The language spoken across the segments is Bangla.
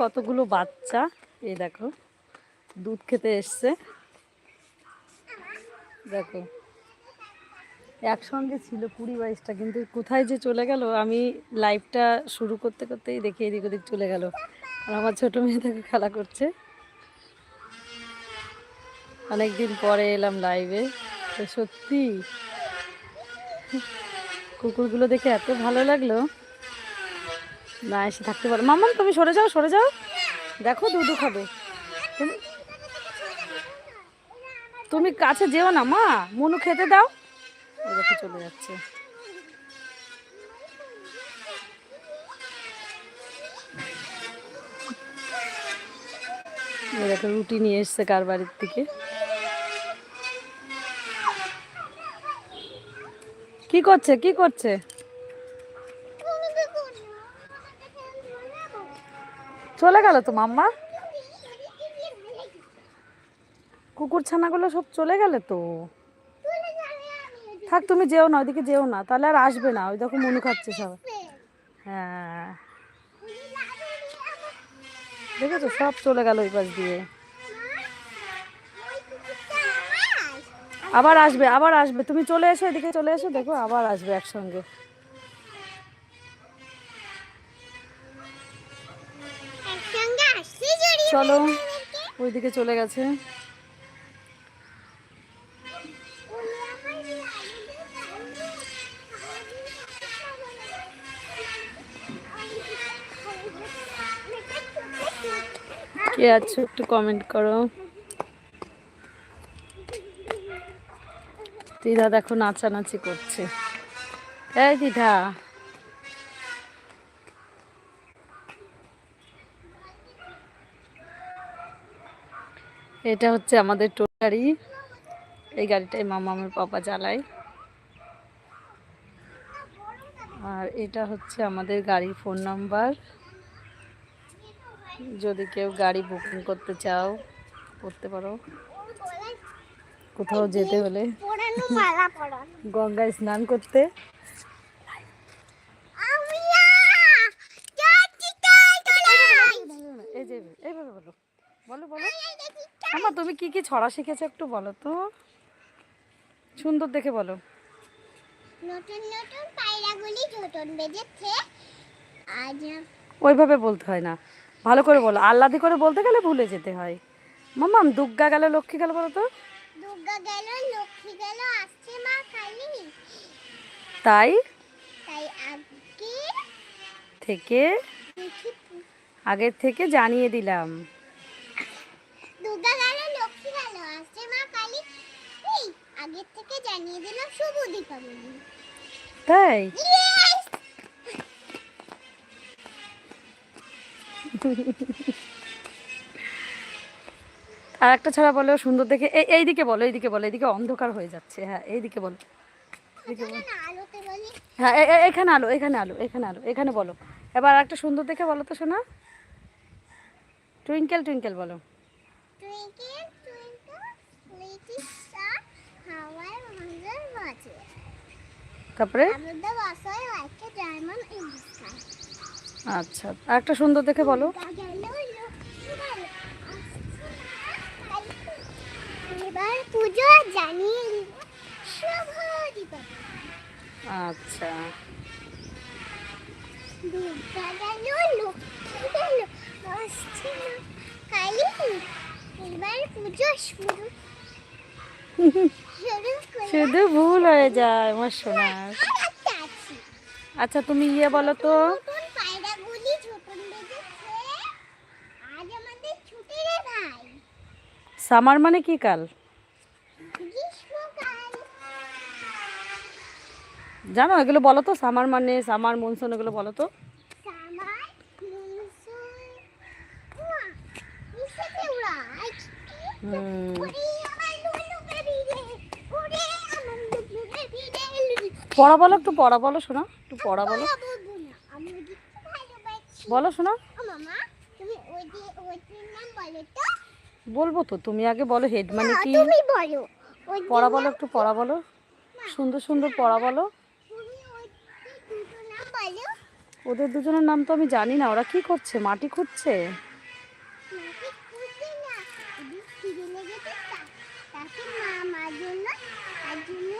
কতগুলো বাচ্চা? এই দেখো, দুধ খেতে এসছে। দেখো, একসঙ্গে ছিল কুড়ি বাইশটা, কিন্তু কোথায় যে চলে গেল, আমি লাইভটা শুরু করতে করতেই দেখি এদিক ওদিক চলে গেল। আর আমার ছোট মেয়ে দেখো খেলা করছে। অনেকদিন পরে এলাম লাইভে তো সত্যি, কুকুরগুলো দেখে এত ভালো লাগল। না, এসে থাকতে পারো। মাম্মাম তুমি সরে যাও সরে যাও। দেখো, দুধু খাবে। তুমি তুমি কাছে যেও না, মা। মনু খেতে দাও। দেখো, চলে যাচ্ছে। দেখো, রুটি নিয়ে এসছে কার বাড়ির থেকে। কি করছে কি করছে? চলে গেল তো মাম্মা? কুকুর ছানাগুলো সব চলে গেলে তো? থাক, তুমি যেও না, ওইদিকে যেও না, তাহলে আর আসবে না, ওই দেখো মনু খাচ্ছে সব। হ্যাঁ। দেখেছ? সব চলে গেল ওই পাশ দিয়ে। আবার আসবে আবার আসবে। তুমি চলে এসো, এদিকে চলে এসো, দেখো আবার আসবে একসঙ্গে। চলো ওইদিকে চলে গেছে। কে আছো একটু কমেন্ট করো। দিদা দেখো নাচানাচি করছে। এই দিদা। এটা হচ্ছে আমাদের টোটো গাড়ি এই গাড়িটাই মামা আমার পাপা চালায় আর এটা হচ্ছে আমাদের গাড়ির ফোন নাম্বার যদি কেউ গাড়ি বুকিং করতে চাও করতে পারো কোথাও যেতে হলে গঙ্গায় স্নান করতে এই যে এইভাবে বলো বলো বলো আমার তুমি কি কি ছড়া শিখেছো একটু বলো তো? সুন্দর দেখে বলো। নতুন নতুন পায়রাগুলি ছোটন বেজেছে আজ ওইভাবে বলতে হয় না। ভালো করে বলো। আল্লাদি করে বলতে গেলে ভুলে যেতে হয়। মামাম দুর্গা গেল লক্ষ্মী গেল বলো তো? দুর্গা গেল লক্ষ্মী গেল আসছে মা কালী। তাই? তাই আজকে থেকে আগের থেকে জানিয়ে দিলাম দুর্গা গেল লক্ষ্মী গেল আসছে মা কালী এই আগের থেকে জানিয়ে দিলাম শুভ দীপাবলি। তাই? আর একটা ছাড়া বলো সুন্দর দেখে এই এইদিকে বলো এইদিকে বলো এইদিকে অন্ধকার হয়ে যাচ্ছে হ্যাঁ এইদিকে বলো। হ্যাঁ এখানে আলো এখানে আলো এখানে আলো এখানে বলো। এবার একটা সুন্দর দেখে বলো তো শোনা টুইঙ্কেল টুইঙ্কেল বলো। Twinkle, sky. আচ্ছা আর একটা সুন্দর দেখে বলো। আচ্ছা। কালী। এবার পুজো শুরু। শুধু ভুল হয়ে যায় আমার সোনার আচ্ছা তুমি ইয়ে বলো তো। সামার মানে কি কাল? জানো এগুলো বলো তো সামার মানে সামার মনসুন এগুলো বলো তো। হুম, ওরে আমার লুলু বেবি রে ওরে আমার লুলু বেবি রে পড়া বলো একটু পড়া বলো শোনা একটু পড়া বলো। বলো শোনা। বলব তো তুমি আগে বলো হেড মানে কি? পড়া বলো একটু পড়া বলো। সুন্দর সুন্দর পড়া বলো। ওদের দুজনের নাম তো আমি জানি না ওরা কি করছে? মাটি খুঁড়ছে মাকে খুঁজছে না যদি খিদে লেগেছে তা- তাকে মা মার জন্য তার জন্য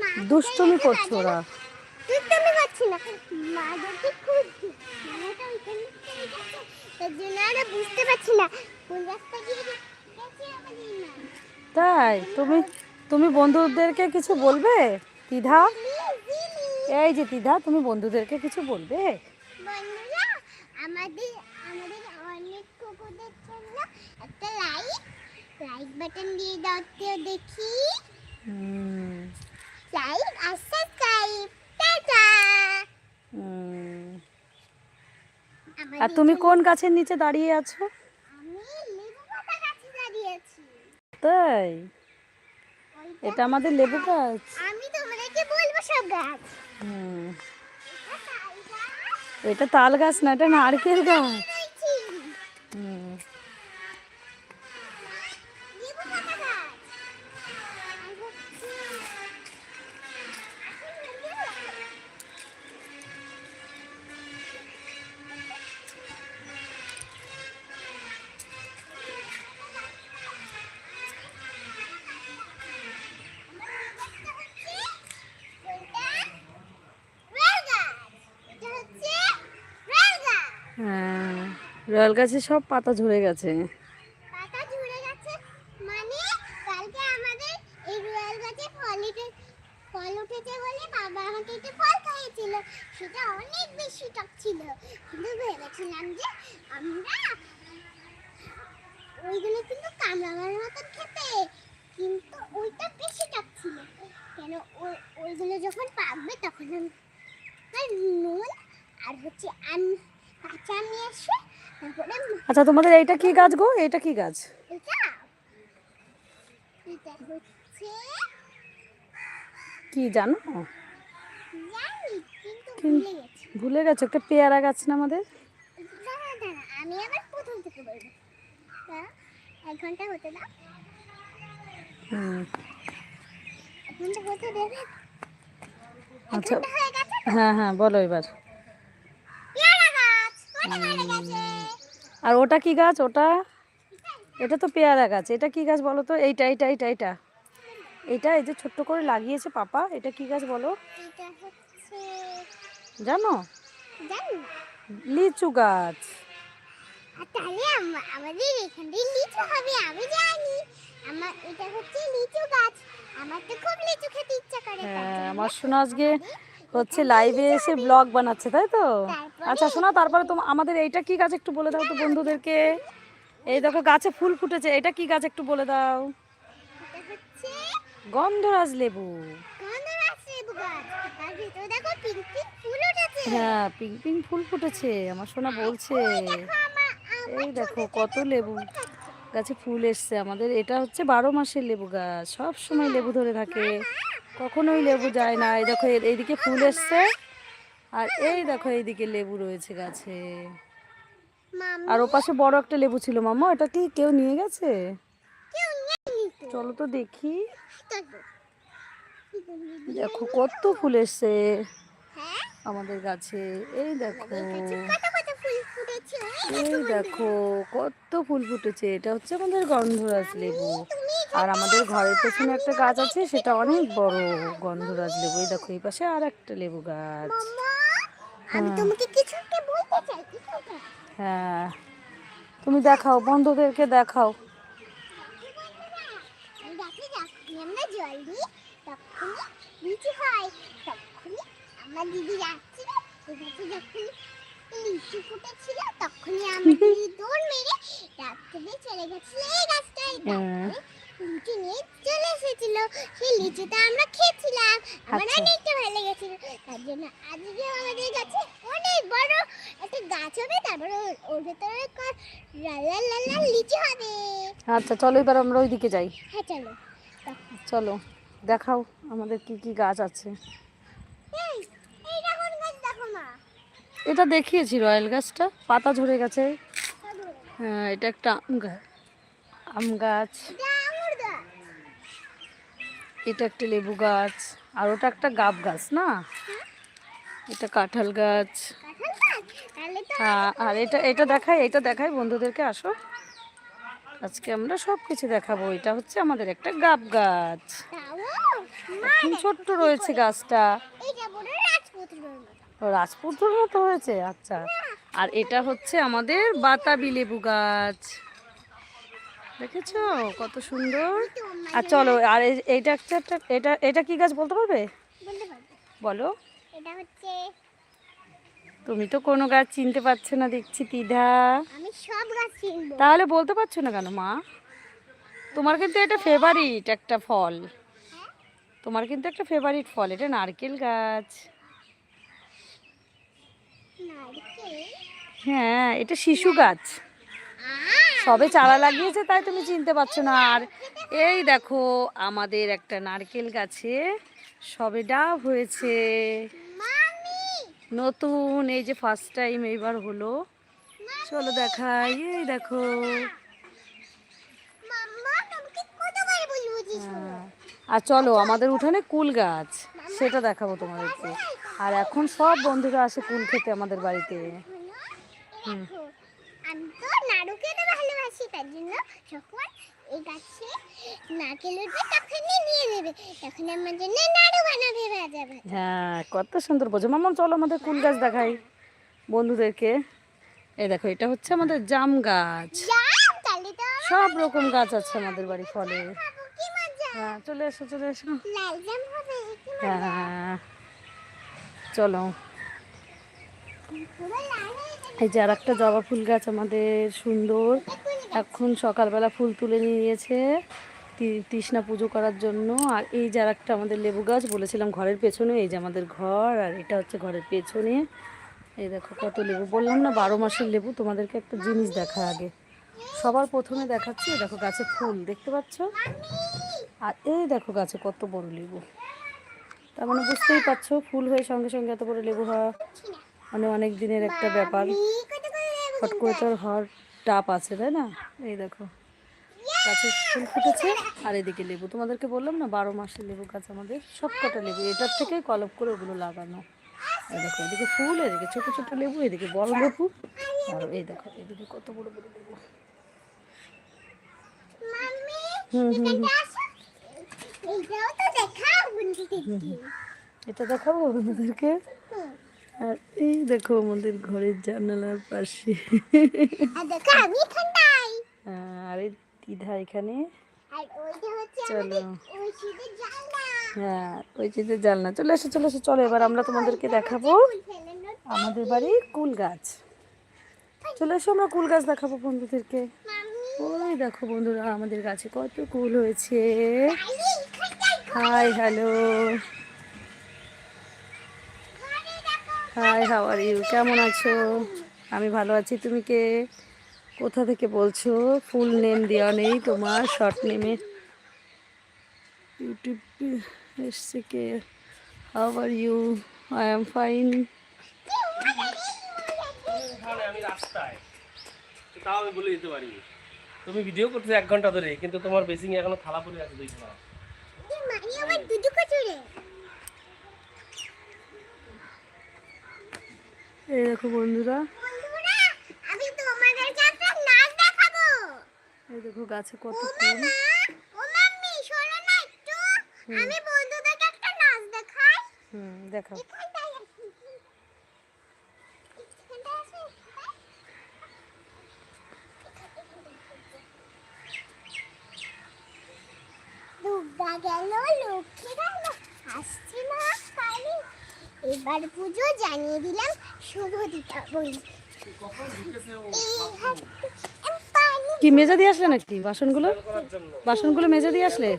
মা দুষ্টুমি করছে ওরা। জন্য- দুষ্টুমি করছি না। মা যদি খুঁজছে মাটা ওইখানে তার জন্য বুঝতে পারছি না। কোন রাস্তা তাই? তুমি তুমি বন্ধুদেরকে কিছু বলবে? তিধা? এই যে তিধা তুমি বন্ধুদেরকে কিছু বলবে? বন্ধুরা আমাদের আমাদের অনেক কুকুরদের জন্য একটা লাইক লাইক বাটন দিয়ে দাও তো দেখি। হুম, লাইক আর সাবস্ক্রাইব টাটা। আর তুমি কোন গাছের নিচে দাঁড়িয়ে আছো? তাই? এটা আমাদের লেবু গাছ। আমি তোমাদেরকে বলব সব গাছ। এটা তাল গাছ, না এটা নারকেল গাছ। হুম, রয়্যাল গাছে সব পাতা ঝরে গেছে। মানে বলে ওইগুলো কিন্তু খেতে। কিন্তু ওইটা বেশি ছিল। কেন ওইগুলো যখন পাকবে তখন আর আর হচ্ছে আম, কাঁচা নিয়ে আসবে আচ্ছা তোমাদের এইটা কি গাছ গো? এটা কি গাছ? কি জানো? ভুলে গেছি। একটা পেয়ারা গাছ না আমাদের? আমি আবার প্রথম থেকে বলব। এক ঘণ্টা হতে দাও। আচ্ছা হয়ে গেছে হ্যাঁ হ্যাঁ বলো এবার পেয়ারা গাছ ওটা মারা গেছে আর ওটা কি গাছ? ওটা? এটা তো পেয়ারা গাছ। এটা কি গাছ বলো তো? এইটা এইটা এইটা এইটা। এইটা এই যে ছোট্ট করে লাগিয়েছে পাপা। এটা কি গাছ বলো? জানো? লিচু গাছ। তাহলে আমাদের এখানে লিচু হবে আমি জানি আমার এটা হচ্ছে লিচু গাছ আমার তো খুব লিচু খেতে ইচ্ছা করে হ্যাঁ আমার শোনা আজকে হচ্ছে লাইভে এসে ব্লগ বানাচ্ছে তাই তো? আচ্ছা শোনা তারপরে তোমার আমাদের এইটা কি গাছ একটু বলে দাও তো বন্ধুদেরকে? এই দেখো গাছে ফুল ফুটেছে এটা কি গাছ একটু বলে দাও? গন্ধরাজ লেবু। হ্যাঁ পিঙ্ক পিঙ্ক ফুল ফুটেছে আমার সোনা বলছে। এই দেখো কত লেবু। গাছে ফুল এসছে আমাদের। এটা হচ্ছে বারো মাসের লেবু গাছ সব সময় লেবু ধরে থাকে। কখনোই লেবু যায় না। এই দেখো এইদিকে ফুল এসছে। আর এই দেখো এইদিকে লেবু রয়েছে গাছে। আর ওপাশে বড় একটা লেবু ছিল মামা এটা কি কেউ নিয়ে গেছে? চলো তো দেখি। দেখো। কত ফুল এসছে হ্যাঁ? আমাদের গাছে। এই দেখো। এই দেখো কত ফুল ফুটেছে। এটা হচ্ছে আমাদের গন্ধরাজ লেবু। আর আমাদের ঘরের পেছনে একটা গাছ আছে সেটা অনেক বড় গন্ধরাজ লেবু। এই দেখো এই পাশে আর একটা লেবু গাছ। মামা আমি তোমাকে কিছু একটা বলতে চাই হ্যাঁ। তুমি দেখাও বন্ধুদেরকে দেখাও। আমি দেখি যখনই আমরা জল দিই তখনই লিচু হয় তখনই আমার দিদি যাচ্ছিল এটাতে যখন লিচু ফুটেছিল তখনই আমার দৌড় মেরে রাত্রে চলে গেছিল এই গাছটায় হ্যাঁ। লিচু নিয়ে চলে এসেছিল। সেই লিচুটা আমরা খেয়েছিলাম। আমার আচ্ছা। অনেকটা ভালো লেগেছিল। তার জন্য আজকে আমাদের কাছে অনেক বড় একটা গাছ হবে। তারপরে ওর- ভেতরে লাল লাল লাল লিচু হবে। আচ্ছা চলো এবার আমরা ওইদিকে যাই। হ্যাঁ চলো। চলো দেখাও আমাদের কি কি গাছ আছে। এটা দেখিয়েছি রয়্যাল গাছটা। পাতা ঝরে গেছে। হ্যাঁ এটা একটা আম গাছ আম গাছ। এটা একটা লেবু গাছ আর ওটা একটা গাব গাছ না? এটা কাঁঠাল গাছ। হ্যাঁ, আর এটা এটা দেখাই এটা দেখাই বন্ধুদেরকে আসো। আজকে আমরা সব কিছু দেখাবো এটা হচ্ছে আমাদের একটা গাব গাছ। ছোট্ট রয়েছে গাছটা। রাজপুত্রের মতো হয়েছে আচ্ছা। আর এটা হচ্ছে আমাদের বাতাবি লেবু গাছ। দেখেছ? কত সুন্দর। আর চলো আর এই- এইটা একটা একটা- এটা এটা কি গাছ বলতে পারবে? বলো। এটা হচ্ছে তুমি তো কোনো গাছ চিনতে পারছ না দেখছি তিধা। আমি সব গাছ চিনবো। তাহলে বলতে পারছ না কেন মা? তোমার কিন্তু এটা ফেভারিট একটা ফল। তোমার কিন্তু একটা ফেভারিট ফল এটা নারকেল গাছ। হ্যাঁ এটা শিশু গাছ। সবে চারা লাগিয়েছে, তাই তুমি চিনতে পারছ না। আর এই দেখো, আমাদের একটা নারকেল গাছে সবে ডাব হয়েছে। নতুন, এই যে ফার্স্ট টাইম এইবার হলো। চলো দেখাই, এই দেখো। হ্যাঁ। আর চলো, আমাদের উঠানে কুল গাছ, সেটা দেখাবো তোমাদেরকে। আর এখন সব বন্ধুরা আসে কুল খেতে আমাদের বাড়িতে। হুম। আমি তো নাড়ু খেতে ভালোবাসি তার জন্য যখন এই গাছে নারকেল উঠবে তখন নিয়ে নেবে তখন আমার জন্য নাড়ু বানাবে হ্যাঁ কত সুন্দর বোঝো। মামা চলো আমাদের কুল গাছ দেখাই বন্ধুদেরকে। এই দেখো এটা হচ্ছে আমাদের জাম গাছ। সব রকম গাছ আছে আমাদের বাড়ি ফলে। হ্যাঁ চলে এসো চলে এসো। হ্যাঁ চলো। লাল হয়ে যাবে এই যে আর একটা জবা ফুল গাছ আমাদের সুন্দর। এখন সকালবেলা ফুল তুলে নিয়েছে তৃষ্ণা পুজো করার জন্য। আর এই যে আর একটা আমাদের লেবু গাছ, বলেছিলাম ঘরের পেছনে, এই যে আমাদের ঘর, আর এটা হচ্ছে ঘরের পেছনে। এই দেখো কত লেবু। বললাম না, বারো মাসের লেবু, তোমাদেরকে একটা জিনিস দেখা আগে। সবার প্রথমে দেখাচ্ছি দেখো গাছে ফুল, দেখতে পাচ্ছ? আর এই দেখো গাছে কত বড় লেবু। তার মানে বুঝতেই পারছ, ফুল হয়ে সঙ্গে সঙ্গে এত বড় লেবু হওয়া মানে অনেক দিনের একটা ব্যাপার। ফট করে তোর হওয়ার টাপ আছে তাই না? এই দেখো। গাছে ফুল ফুটেছে আর এদিকে লেবু। তোমাদেরকে বললাম না বারো মাসের লেবু গাছ আমাদের সব কটা লেবু। এটার থেকেই কলপ করে ওগুলো লাগানো। এই দেখো এদিকে ফুল এদিকে ছোট ছোট লেবু এদিকে বড় লেবু। আর এই দেখো এদিকে কত বড় বড় লেবু। হুম হুম হুম। এটা দেখাবো আপনাদেরকে। আর এই দেখো আমাদের ঘরের জানালার পাশে। আর এই এখানে। আর ওইটা হচ্ছে চলো। হ্যাঁ ওই চিজের জানলা। চলে এসো চলে এসো চলো এবার আমরা তোমাদেরকে দেখাবো। আমাদের বাড়ির কুল গাছ। চলে এসো আমরা কুল গাছ দেখাবো বন্ধুদেরকে। ওই দেখো বন্ধুরা আমাদের গাছে কত কুল হয়েছে। হাই হ্যালো ঘরে দেখো হাই হাউ আর ইউ কেমন আছো? আমি ভালো আছি। তুমি কে? কোথা থেকে বলছো? ফুল নেম দেওয়া নেই তোমার শর্ট নেমে ইউটিউব এসছে কে? How are you I am fine আমি রাস্তায় তাও আমি বলে দিতে পারি তুমি ভিডিও করতে এক ঘণ্টা ধরে কিন্তু তোমার বেসিং এখনও থালা পড়ে আছে দেখি এই দেখো বন্ধুরা। বন্ধুরা আমি তোমাদেরকে একটা নাচ দেখাবো। এই দেখো গাছে কত ফুল। ও মাম্মি শোনো না একটু। আমি বন্ধুদেরকে একটা নাচ দেখাই। হুম দেখাও। এখানটায় আছে। এখানটায় আছে দুর্গা গেল লক্ষ্মী গেল আসছে না এবার পুজো জানিয়ে দিলাম। কি মেজে দিয়ে আসলে নাকি বাসনগুলো? বাসনগুলো মেজে দিয়ে আসলে?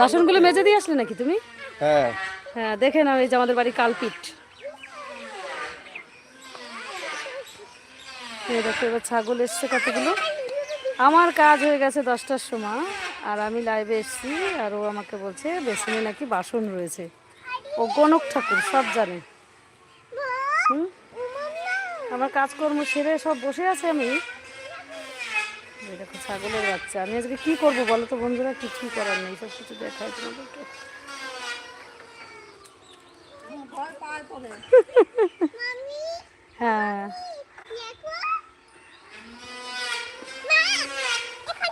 বাসনগুলো মেজে দিয়ে আসলে নাকি তুমি? হ্যাঁ। হ্যাঁ দেখে নাও এই যে আমাদের বাড়ি কালপিট। দেখো এবার ছাগল এসছে কতগুলো? আমার কাজ হয়ে গেছে দশটার সময় আর আমি লাইভে এসেছি আর ও আমাকে বলছে বেসিনে নাকি বাসন রয়েছে। ও গণক ঠাকুর সব জানে। হুম? আমার কাজকর্ম সেরে সব বসে আছে আমি। এই দেখো ছাগলের বাচ্চা। আমি আজকে কি করব বলো তো বন্ধুরা? কিছুই করার নেই সব কিছু দেখায় তোমাদেরকে। হ্যাঁ।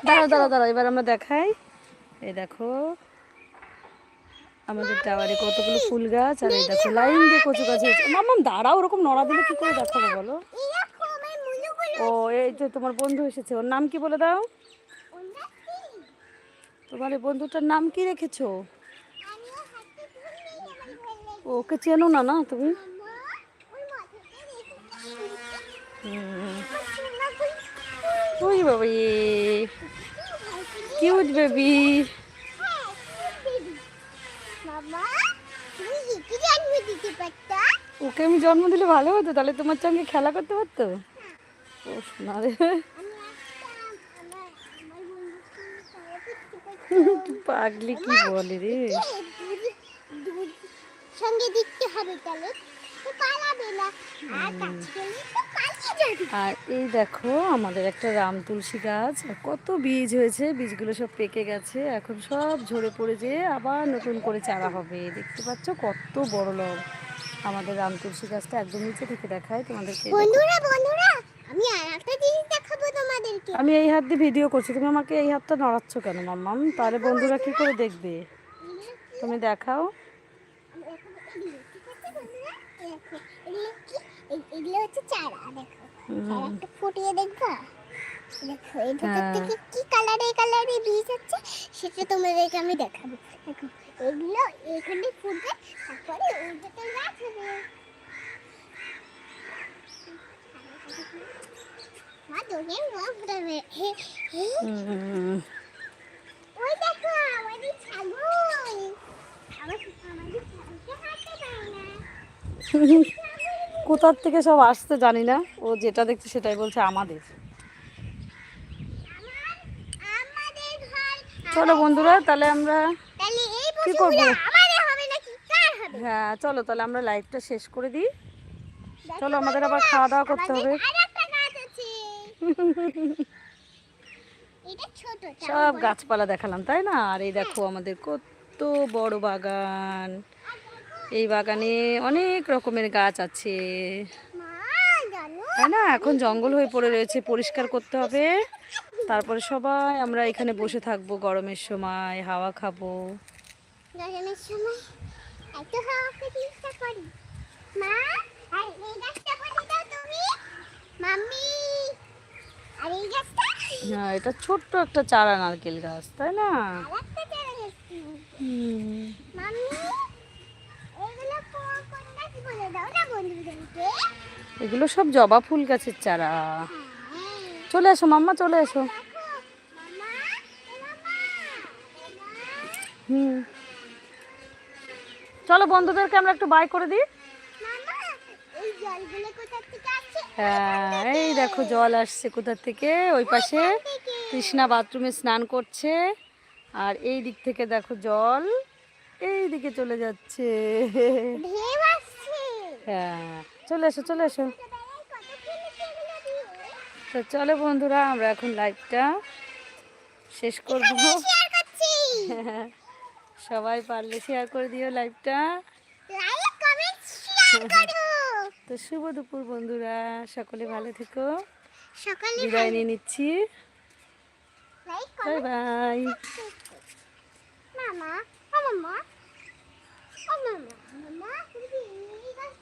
দাঁড়া দাঁড়া দাঁড়া এবার আমরা দেখাই। এই দেখো আমাদের টাওয়ারে কতগুলো ফুল গাছ, আর এই দেখো লাইন দিয়ে কচু গাছ হয়েছে। মামাম দাঁড়া ওরকম নড়া দিলে কি করে দেখাবো বলো? ও, এই যে তোমার বন্ধু এসেছে। ওর নাম কি বলে দাও? তোমার এই বন্ধুটার নাম কি রেখেছো? ওকে চেনো না না তুমি? ওই বাবা কিউট বেবি মামা তুমি একে জন্ম দিতে পারতা ওকে আমি জন্ম দিলে ভালো হতো তাহলে তোমার সঙ্গে খেলা করতে পারতো? ও শোনা রে। পারতাম পাগলি কি বলে রে? সঙ্গে দিতে হবে তাহলে। তো পালাবে না। আর কাছে গেলে তো আর এই দেখো আমাদের একটা রাম তুলসী গাছ। কত বীজ হয়েছে বীজগুলো সব পেকে গেছে। এখন সব ঝরে পড়ে যেয়ে আবার নতুন করে চারা হবে। দেখতে পাচ্ছ কত বড় লব। আমাদের রাম তুলসী গাছটা একদম নিচে থেকে দেখায় তোমাদেরকে। বন্ধুরা বন্ধুরা আমি আর জিনিস দেখাবো তোমাদেরকে। আমি এই হাত দিয়ে ভিডিও করছি। তুমি আমাকে এই হাতটা নড়াচ্ছ কেন মাম্মাম? তাহলে বন্ধুরা কি করে দেখবে? তুমি দেখাও দেখো, এগুলো কি? এ- এগুলো হচ্ছে চারা দেখো। চারা একটা ফুটিয়ে দেখবা? দেখো এই ভেতর হ্যাঁ। থেকে কি কালারে কালারে বীজ আছে সেটা তোমাদেরকে আমি দেখাবো। দেখো এগুলো এখানে ফুটবে তারপরে ওইটাতে গাছ হবে। মা দোকান মা ফুটাবে। হে হে হুম, ওই দেখো আমাদের ছাগল। আমার আমাদের ছাগলকে হাঁটতে পারে না। কোথার থেকে সব আসতে জানি না। ও যেটা দেখছে সেটাই বলছে আমাদের। চলো বন্ধুরা তাহলে আমরা কি করব? হ্যাঁ চলো তাহলে আমরা লাইভটা শেষ করে দিই। চলো আমাদের আবার খাওয়া দাওয়া করতে হবে। সব গাছপালা দেখালাম তাই না? আর এই দেখো আমাদের কত বড় বাগান। এই বাগানে অনেক রকমের গাছ আছে। তাই না? এখন জঙ্গল হয়ে পড়ে রয়েছে পরিষ্কার করতে হবে। তারপরে সবাই আমরা এখানে বসে থাকব গরমের সময় হাওয়া খাব। গরমের সময় এত হাওয়া খেতে ইচ্ছা করি। মা আর এই গাছটা করে দাও তুমি। মাম্মি আর এই গাছটা? হ্যাঁ এটা ছোট্ট একটা চারা নারকেল গাছ তাই না? আরেকটা চারা গাছটি মাম্মি এগুলো কো- কোন গাছ বলে দাও না বন্ধুদেরকে এগুলো সব জবা ফুল গাছের চারা। চলে এসো মাম্মা চলে এসো। হুম। চলো বন্ধুদেরকে আমরা একটু বাই করে দিই। হ্যাঁ এই দেখো জল আসছে কোথা থেকে? ওই পাশে কৃষ্ণা বাথরুমে স্নান করছে। আর এই দিক থেকে দেখো জল। এই দিকে চলে যাচ্ছে। হ্যাঁ চলে এসো চলে এসো। তো চলো বন্ধুরা আমরা এখন লাইভটা শেষ করব। সবাই পারলে শেয়ার করে দিও লাইভটা তো শুভ দুপুর বন্ধুরা সকলে ভালো থেকো। বিদায় নিয়ে নিচ্ছি। বাই বাই মামা মামা মামা মামা।